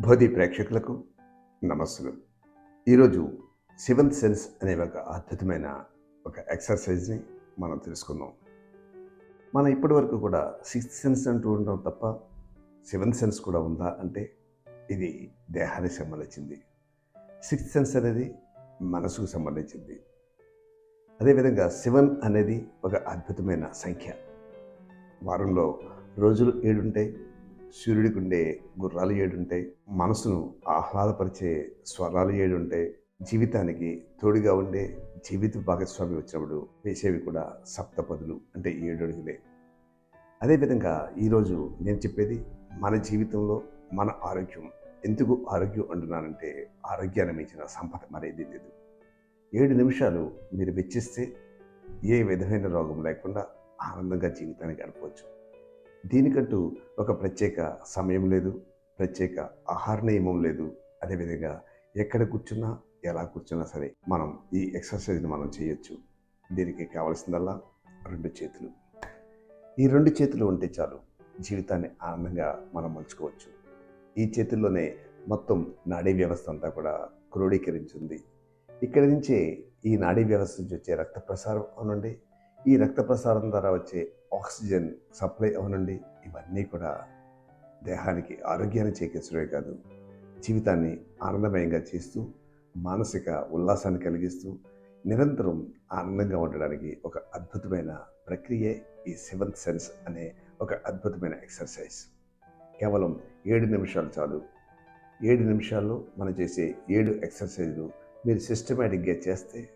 భోధి ప్రేక్షకులకు నమస్సులు. ఈరోజు seven sense అనే ఒక అద్భుతమైన ఒక ఎక్సర్సైజ్ని మనం తెలుసుకుందాం. మనం ఇప్పటి వరకు కూడా సిక్స్త్ సెన్స్ అంటూ ఉండడం తప్ప సెవెంత్ సెన్స్ కూడా ఉందా అంటే ఇది దేహానికి సంబంధించింది. సిక్స్త్ సెన్స్ అనేది మనసుకు సంబంధించింది. అదేవిధంగా సెవెన్ అనేది ఒక అద్భుతమైన సంఖ్య. వారంలో రోజులు ఏడుంటాయి సూర్యుడికి ఉండే గుర్రాలు ఏడుంటాయి మనసును ఆహ్లాదపరిచే స్వరాలు ఏడుంటాయి జీవితానికి తోడుగా ఉండే జీవిత భాగస్వామి వచ్చినప్పుడు వేసేవి కూడా సప్తపదులు అంటే ఏడు అడుగులే అదేవిధంగా ఈరోజు నేను చెప్పేది మన జీవితంలో మన ఆరోగ్యం ఎందుకు ఆరోగ్యం అంటున్నానంటే ఆరోగ్యాన్ని మించిన సంపద మరేది లేదు. ఏడు నిమిషాలు మీరు వెచ్చిస్తే ఏ విధమైన రోగం లేకుండా ఆనందంగా జీవితాన్ని గడపవచ్చు. దీనికంటూ ఒక ప్రత్యేక సమయం లేదు ప్రత్యేక ఆహార నియమం లేదు అదేవిధంగా ఎక్కడ కూర్చున్నా ఎలా కూర్చున్నా సరే మనం ఈ ఎక్సర్సైజ్ని మనం చేయొచ్చు. దీనికి కావలసిందల్లా రెండు చేతులు. ఈ రెండు చేతులు ఉంటే చాలు జీవితాన్ని ఆనందంగా మనం మలుచుకోవచ్చు. ఈ చేతుల్లోనే మొత్తం నాడీ వ్యవస్థ అంతా కూడా క్రోడీకరించింది. ఇక్కడి నుంచే ఈ నాడీ వ్యవస్థ నుంచి వచ్చే రక్త ప్రసారం అనండి ఈ రక్త ప్రసారం ద్వారా వచ్చే ఆక్సిజన్ సప్లై అవనండి ఇవన్నీ కూడా దేహానికి ఆరోగ్యాన్ని చేకూర్చడమే కాదు జీవితాన్ని ఆనందమయంగా చేస్తూ మానసిక ఉల్లాసాన్ని కలిగిస్తూ నిరంతరం ఆనందంగా ఉండడానికి ఒక అద్భుతమైన ప్రక్రియే ఈ సెవెంత్ సెన్స్ అనే ఒక అద్భుతమైన ఎక్సర్సైజ్. కేవలం ఏడు నిమిషాలు చాలు. ఏడు నిమిషాల్లో మనం చేసే ఏడు ఎక్సర్సైజ్లు మీరు సిస్టమేటిక్గా చేస్తే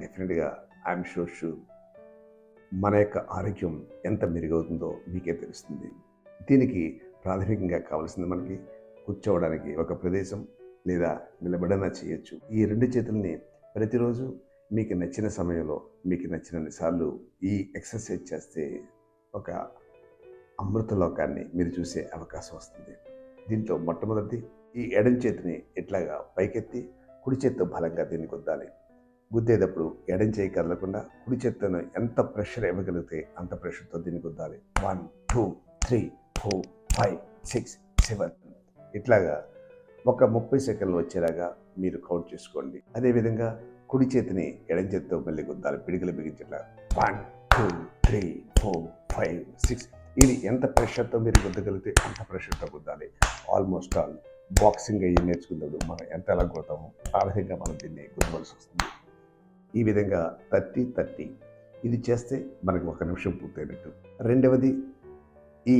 డెఫినెట్గా ఐఎమ్ షూర్ షూర్ మన యొక్క ఆరోగ్యం ఎంత మెరుగవుతుందో మీకే తెలుస్తుంది. దీనికి ప్రాథమికంగా కావాల్సింది మనకి కూర్చోవడానికి ఒక ప్రదేశం లేదా నిలబడనా చేయొచ్చు. ఈ రెండు చేతుల్ని ప్రతిరోజు మీకు నచ్చిన సమయంలో మీకు నచ్చినన్ని సార్లు ఈ ఎక్సర్సైజ్ చేస్తే ఒక అమృత లోకాన్ని మీరు చూసే అవకాశం వస్తుంది. దీంట్లో మొట్టమొదటి ఈ ఎడం చేతిని ఇట్లాగా పైకెత్తి కుడి చేత్తో బలంగా దీన్ని కొద్దాలి గుద్దేటప్పుడు ఎడం చేయి కదలకుండా కుడి చేత్తను ఎంత ప్రెషర్ ఇవ్వగలిగితే అంత ప్రెషర్తో దీన్ని గుద్దాలి. One two three four five six seven ఇట్లాగా ఒక ముప్పై సెకండ్లు వచ్చేలాగా మీరు కౌంట్ చేసుకోండి. అదేవిధంగా కుడి చేతిని ఎడం చేతితో మళ్ళీ గుద్దాలి. పిడికలు బిగించేలా. One two three four five six ఇది ఎంత ప్రెషర్తో మీరు గుద్దగలిగితే అంత ప్రెషర్తో గుద్దాలి. ఆల్మోస్ట్ ఆల్ బాక్సింగ్ అయ్యి నేర్చుకున్నప్పుడు మనం ఎంత ఎలా కొడతామో ఆ విధంగా మనం దీన్ని గుద్దవలసి వస్తుంది. ఈ విధంగా థర్టీ థర్టీ ఇది చేస్తే మనకు ఒక నిమిషం పూర్తయినట్టు. రెండవది ఈ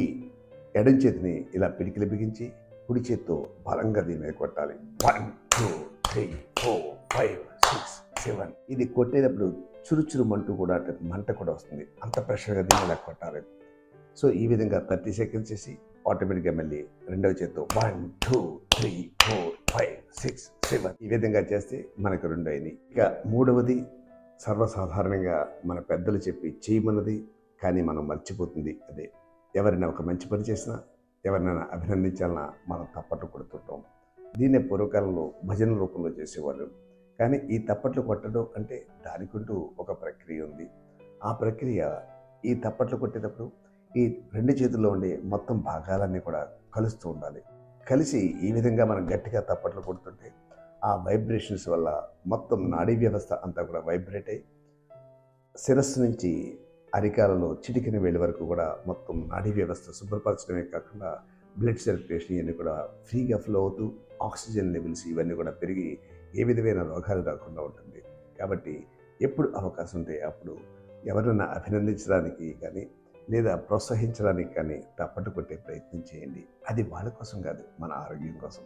ఎడం చేతిని ఇలా పిడికిలి బిగించి కుడి చేత్తో బలంగా దీని మీద కొట్టాలి one two three four five six seven. ఇది కొట్టేటప్పుడు చురుచురు మంటూ కూడా మంట కూడా వస్తుంది. అంత ప్రెషర్గా దీన్ని ఇలా కొట్టాలి. సో ఈ విధంగా థర్టీ సెకండ్స్ చేసి ఆటోమేటిక్గా మళ్ళీ రెండవ చేత్తో one two three four five six ఈ విధంగా చేస్తే మనకు రెండు అయినాయి ఇక మూడవది సర్వసాధారణంగా మన పెద్దలు చెప్పి చేయమన్నది కానీ మనం మర్చిపోతుంది అదే. ఎవరైనా ఒక మంచి పని చేసినా ఎవరినైనా అభినందించాలన్నా మనం తప్పట్లు కొడుతుంటాం. దీన్నే పూర్వకాలంలో భజన రూపంలో చేసేవాళ్ళు. కానీ ఈ తప్పట్లు కొట్టడం అంటే దానికంటూ ఒక ప్రక్రియ ఉంది. ఆ ప్రక్రియ ఈ తప్పట్లు కొట్టేటప్పుడు ఈ రెండు చేతుల్లో ఉండే మొత్తం భాగాలన్నీ కూడా కలుస్తూ ఉండాలి. కలిసి ఈ విధంగా మనం గట్టిగా తప్పట్లు కొడుతుంటే ఆ వైబ్రేషన్స్ వల్ల మొత్తం నాడీ వ్యవస్థ అంతా కూడా వైబ్రేట్ అయ్యి శిరస్సు నుంచి అరికాలలో చిటికిన వేడి వరకు కూడా మొత్తం నాడీ వ్యవస్థ శుభ్రపరచడమే కాకుండా బ్లడ్ సర్క్యులేషన్ ఇవన్నీ కూడా ఫ్రీగా ఫ్లో అవుతూ ఆక్సిజన్ లెవెల్స్ ఇవన్నీ కూడా పెరిగి ఏ విధమైన రోగాలు రాకుండా ఉంటుంది. కాబట్టి ఎప్పుడు అవకాశం ఉంటే అప్పుడు ఎవరైనా అభినందించడానికి కానీ లేదా ప్రోత్సహించడానికి కానీ తప్పట్టు కొట్టే ప్రయత్నం చేయండి. అది వాళ్ళ కోసం కాదు మన ఆరోగ్యం కోసం.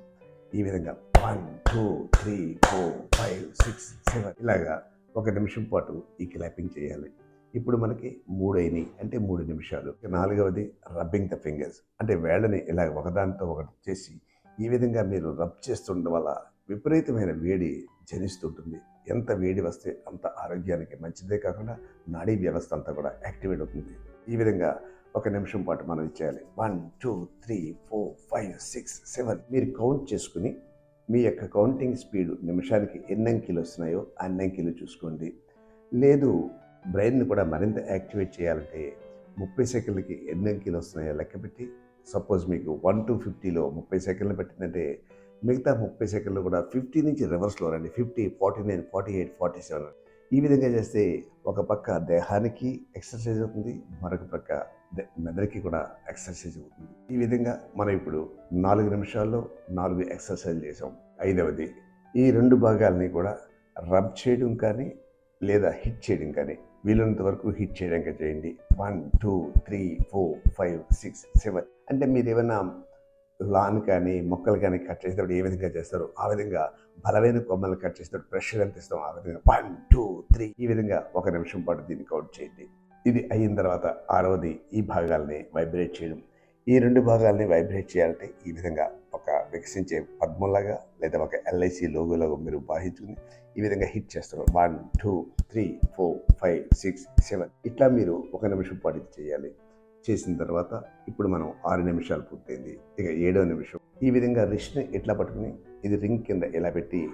ఈ విధంగా. One two three four five six seven ఇలాగా ఒక నిమిషం పాటు ఈ క్లాపింగ్ చేయాలి. ఇప్పుడు మనకి మూడు అంటే మూడు నిమిషాలు. నాలుగవది రబ్బింగ్ ద ఫింగర్స్ అంటే వేళ్ళని ఇలా ఒకదానితో ఒకటి చేసి ఈ విధంగా మీరు రబ్ చేస్తుండడం వల్ల విపరీతమైన వేడి జనిస్తుంటుంది. ఎంత వేడి వస్తే అంత ఆరోగ్యానికి మంచిదే కాకుండా నాడీ వ్యవస్థ అంతా కూడా యాక్టివేట్ అవుతుంది. ఈ విధంగా ఒక నిమిషం పాటు మనం ఇచ్చేయాలి one two three four five six seven. మీరు కౌంట్ చేసుకుని మీ యొక్క కౌంటింగ్ స్పీడ్ నిమిషానికి ఎన్ని అంకెలు వస్తున్నాయో అన్ని అంకెలు చూసుకోండి. లేదు బ్రెయిన్ని కూడా మరింత యాక్టివేట్ చేయాలంటే ముప్పై సెకండ్లకి ఎన్ని అంకెలు వస్తున్నాయో లెక్క పెట్టి సపోజ్ మీకు వన్ టు ఫిఫ్టీలో ముప్పై సెకండ్లు పెట్టిందంటే మిగతా ముప్పై సెకండ్లు కూడా ఫిఫ్టీ నుంచి రివర్స్లో రండి. Fifty forty nine forty eight forty seven ఈ విధంగా చేస్తే ఒక పక్క దేహానికి ఎక్సర్సైజ్ అవుతుంది మరొక పక్క మెదడుకి కూడా ఎక్సర్సైజ్ అవుతుంది. ఈ విధంగా మనం ఇప్పుడు నాలుగు నిమిషాల్లో నాలుగు ఎక్సర్సైజ్ చేసాం ఐదవది ఈ రెండు భాగాల్ని కూడా రబ్ చేయడం కానీ లేదా హిట్ చేయడం కానీ వీలైనంత వరకు హిట్ చేయడానికి చేయండి. One two three four five six seven అంటే మీరు ఏమైనా లాన్ కానీ మొక్కలు కానీ కట్ చేసేటప్పుడు ఏ విధంగా చేస్తారో ఆ విధంగా బలమైన కొమ్మలు కట్ చేసేటప్పుడు ప్రెషర్ ఎంత ఇస్తాం ఆ విధంగా. One two three. ఈ విధంగా ఒక నిమిషం పాటు దీన్ని కౌంట్ చేయండి. ఇది అయిన తర్వాత ఆరవది ఈ భాగాల్ని వైబ్రేట్ చేయడం. ఈ రెండు భాగాల్ని వైబ్రేట్ చేయాలంటే ఈ విధంగా ఒక వికసించే పద్మంలాగా లేదా ఒక ఎల్ఐసి లోగోలాగా మీరు భావించుకుని ఈ విధంగా హిట్ చేస్తారు. One two three four five six seven. ఇట్లా మీరు ఒక నిమిషం పాటు ఇది చేయాలి. చేసిన తర్వాత ఇప్పుడు మనం ఆరు నిమిషాలు పూర్తయింది. ఇక ఏడో నిమిషం. ఈ విధంగా రిష్ని ఎట్లా పట్టుకుని ఇది రింగ్ కింద ఎలా పెట్టి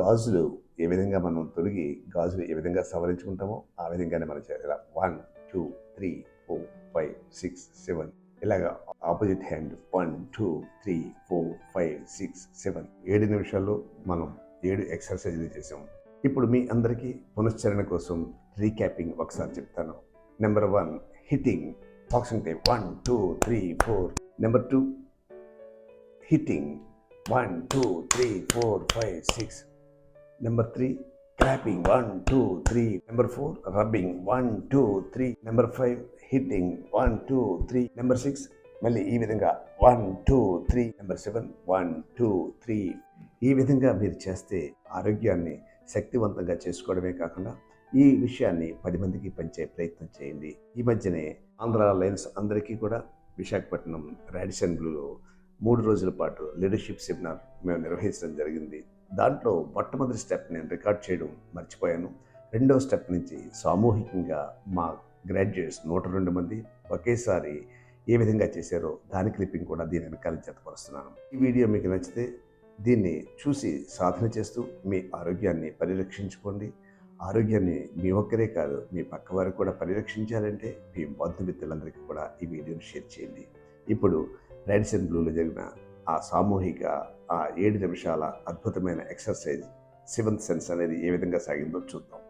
గాజులు ఏ విధంగా మనం తొలగి గాజులు ఏ విధంగా సవరించుకుంటామో ఆ విధంగానే మనం చేయాలి. One two three four five six seven. ఇలాగా opposite hand. One two three four five six seven. ఏడు నిమిషాల్లో మనం ఏడు ఎక్సర్సైజ్లు చేసాం. ఇప్పుడు మీ అందరికీ పునశ్చరణ కోసం రీక్యాపింగ్ ఒకసారి చెప్తాను. Number one hitting. Boxing type one two three four number two hitting one two three four five six number three clapping one two three number four rubbing one two three number five hitting one two three number six మళ్ళీ ఈ విధంగా. One two three number seven one two three ఈ విధంగా మీరు చేస్తే ఆరోగ్యాన్ని శక్తివంతంగా చేసుకోవడమే కాకుండా ఈ విషయాన్ని పది మందికి పంచే ప్రయత్నం చేయండి. ఈ మధ్యనే ఆంధ్ర లయన్స్ అందరికీ కూడా విశాఖపట్నం రాడిసన్ బ్లూలో మూడు రోజుల పాటు లీడర్షిప్ సెమినార్ మేము నిర్వహించడం జరిగింది. దాంట్లో మొట్టమొదటి స్టెప్ నేను రికార్డ్ చేయడం మర్చిపోయాను. రెండవ స్టెప్ నుంచి సామూహికంగా మా గ్రాడ్యుయేట్స్ నూట రెండు మంది ఒకేసారి ఏ విధంగా చేశారో దాని క్లిప్పింగ్ కూడా దీని వెనకాల జతపరుస్తున్నాను. ఈ వీడియో మీకు నచ్చితే దీన్ని చూసి సాధన చేస్తూ మీ ఆరోగ్యాన్ని పరిరక్షించుకోండి. ఆరోగ్యాన్ని మీ ఒక్కరే కాదు మీ పక్క వారు కూడా పరిరక్షించాలంటే మీ బంధుమిత్రులందరికీ కూడా ఈ వీడియోని షేర్ చేయండి. ఇప్పుడు రెడ్స్ అండ్ బ్లూలో జరిగిన ఆ సామూహిక ఆ ఏడు నిమిషాల అద్భుతమైన ఎక్సర్సైజ్ సెవెంత్ సెన్స్ అనేది ఏ విధంగా సాగిందో చూద్దాం.